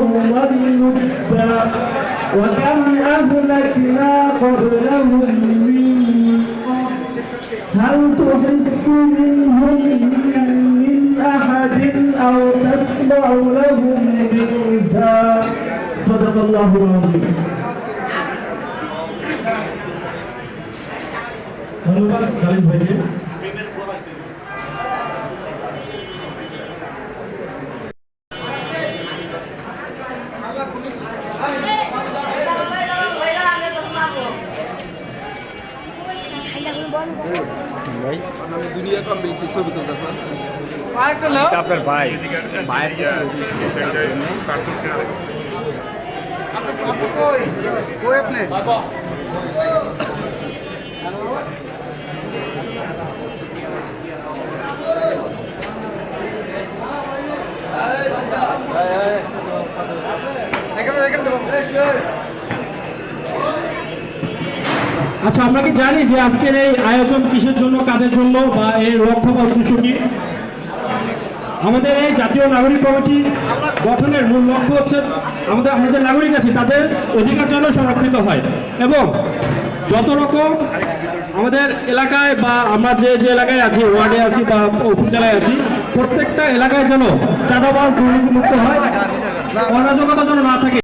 ويدا وكم أهلكنا قبلهم من هل تحس منهم من أحد أو تسمع لهم ركزا صدق الله العظيم ধন্যবাদ খালিদ ভাইকে দুনিয়া কমপ্লিট ছবি তুলতেছে আপনার ভাই কই আপনি এখানে এখানে দেবো আচ্ছা আমরা কি জানি যে আজকের এই আয়োজন কিসের জন্য, কাদের জন্য বা এর লক্ষ্য বা উদ্দেশ্য কি আমাদের এই জাতীয় নাগরিক কমিটি গঠনের মূল লক্ষ্য হচ্ছে আমাদের, আমরা যে নাগরিক আছি, তাদের অধিকার যেন সংরক্ষিত হয়। এবং যত রকম আমাদের এলাকায় বা আমরা যে যে এলাকায় আছি, ওয়ার্ডে আছি বা উপজেলায় আছি, প্রত্যেকটা এলাকায় যেন চাঁদাবাজ দুর্নীতিমুক্ত হয়, অরাজকতা যেন না থাকে